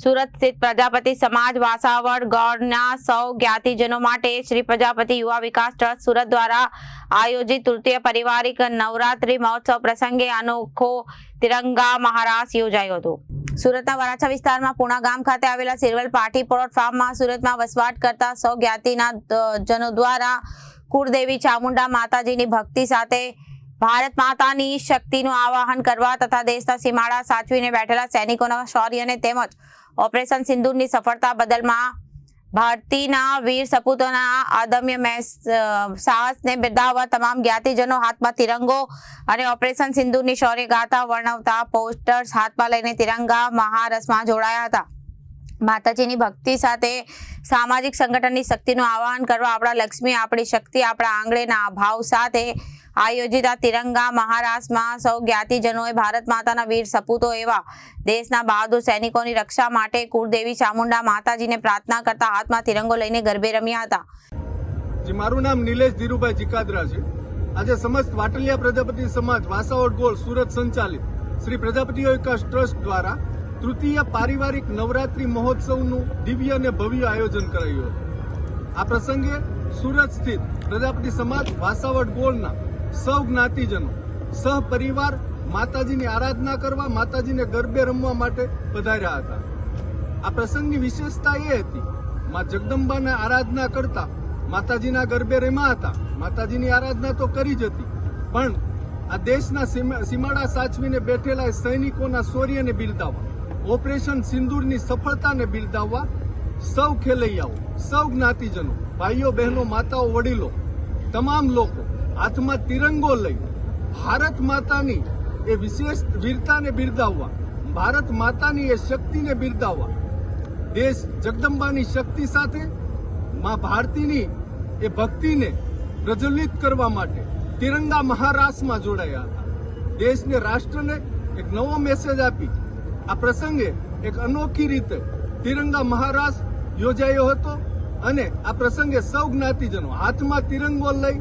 સુરત સ્થિત પ્રજાપતિ સમાજ વાસાવડ ગૌડના સૌ જ્ઞાતિજનો માટે શ્રી પ્રજાપતિ યુવા વિકાસ ટ્રસ્ટ સુરત દ્વારા આયોજિત તૃતીય પારિવારિક નવરાત્રી મહોત્સવ પ્રસંગે અનોખો તિરંગા મહારાસ યોજાયો હતો. સુરતના વરાછા વિસ્તારમાં પુણા ગામ ખાતે આવેલા સિરવલ પાર્ટી પ્લોટ ફાર્મમાં સુરતમાં વસવાટ કરતા સૌ જ્ઞાતિના જનો દ્વારા કુળદેવી ચામુંડા માતાજીની ભક્તિ સાથે ભારત માતાની શક્તિનું આવાહન કરવા તથા દેશના સીમાડા સાચવીને બેઠેલા સૈનિકોના શૌર્યને તેમજ ઓપરેશન સિંદૂરની સફળતા બદલમાં ભારતીના વીર સપૂતોના અદમ્ય મેસ- સાહસને બિરદાવવા તમામ જ્ઞાતિજનો હાથમાં તિરંગો અને ઓપરેશન સિંદૂરની શૌર્ય ગાથા વર્ણવતા પોસ્ટર્સ હાથમાં લઈને તિરંગા મહારસમાં જોડાયા હતા. માતાજીની ભક્તિ સાથે સામાજિક સંગઠનની શક્તિનું આવાહન કરવા આપણા લક્ષ્મી, આપણી શક્તિ, આપણા આંગળેના ભાવ સાથે આયોજિત આ તિરંગા મહારાષ્ટ્રમાં સૌ જ્ઞાતિજનોએ ભારત માતાના વીર સપૂતો એવા દેશના બહાદુર સૈનિકોની રક્ષા માટે કુળદેવી ચામુંડા માતાજીને પ્રાર્થના કરતા હાથમાં તિરંગો લઈને ગરબે રમ્યા હતા. મારું નામ નિલેશ ધીરુભાઈ જીકાદરા છે. આજે સમસ્ત વાટલિયા પ્રજાપતિ સમાજ વાસાવડ ગોળ, સુરત સંચાલિત શ્રી પ્રજાપતિ ટ્રસ્ટ દ્વારા તૃતીય પારિવારિક નવરાત્રી મહોત્સવનું દિવ્ય અને ભવ્ય આયોજન કરાયું હતું. આ પ્રસંગે સુરત સ્થિત પ્રજાપતિ સમાજ વાસાવડ ગોળના સૌ જ્ઞાતિજનો, સહપરિવાર માતાજીની આરાધના કરવા માતાજીને ગરબે રમવા માટે પધાર્યા હતા. આ પ્રસંગની વિશેષતા એ હતી, માં જગદંબાને આરાધના કરતા માતાજીના ગરબે રમ્યા હતા. માતાજીની આરાધના તો કરી જ હતી, પણ આ દેશના સીમાડા સાચવીને બેઠેલા સૈનિકોના શૌર્યને બિરદાવવા ઓપરેશન સિંદૂરની સફળતાને બિરદાવવા સૌ ખેલૈયાઓ, સૌ જ્ઞાતિજનો, ભાઈઓ, બહેનો, માતાઓ, વડીલો, તમામ લોકો હાથમાં તિરંગો લઈ ભારત માતાની એ વિશેષ વીરતાને બિરદાવવા, ભારત માતાની એ શક્તિને બિરદાવવા, દેશ જગદંબાની શક્તિ સાથે માં ભારતીની એ ભક્તિને પ્રજ્વલિત કરવા માટે તિરંગા મહારાષ્ટ્રમાં જોડાયા હતા. દેશને, રાષ્ટ્રને એક નવો મેસેજ આપી આ પ્રસંગે એક અનોખી રીતે તિરંગા મહારાસ યોજાયો હતો અને આ પ્રસંગે સૌ જ્ઞાતિજનો હાથમાં તિરંગો લઈ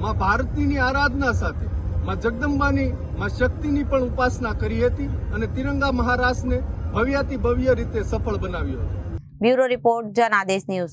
માં ભારતીની આરાધના સાથે માં જગદંબાની, માં શક્તિની પણ ઉપાસના કરી હતી અને તિરંગા મહારાસને ભવ્યાતિ ભવ્ય રીતે સફળ બનાવ્યો હતો. Bureau report Janadesh news.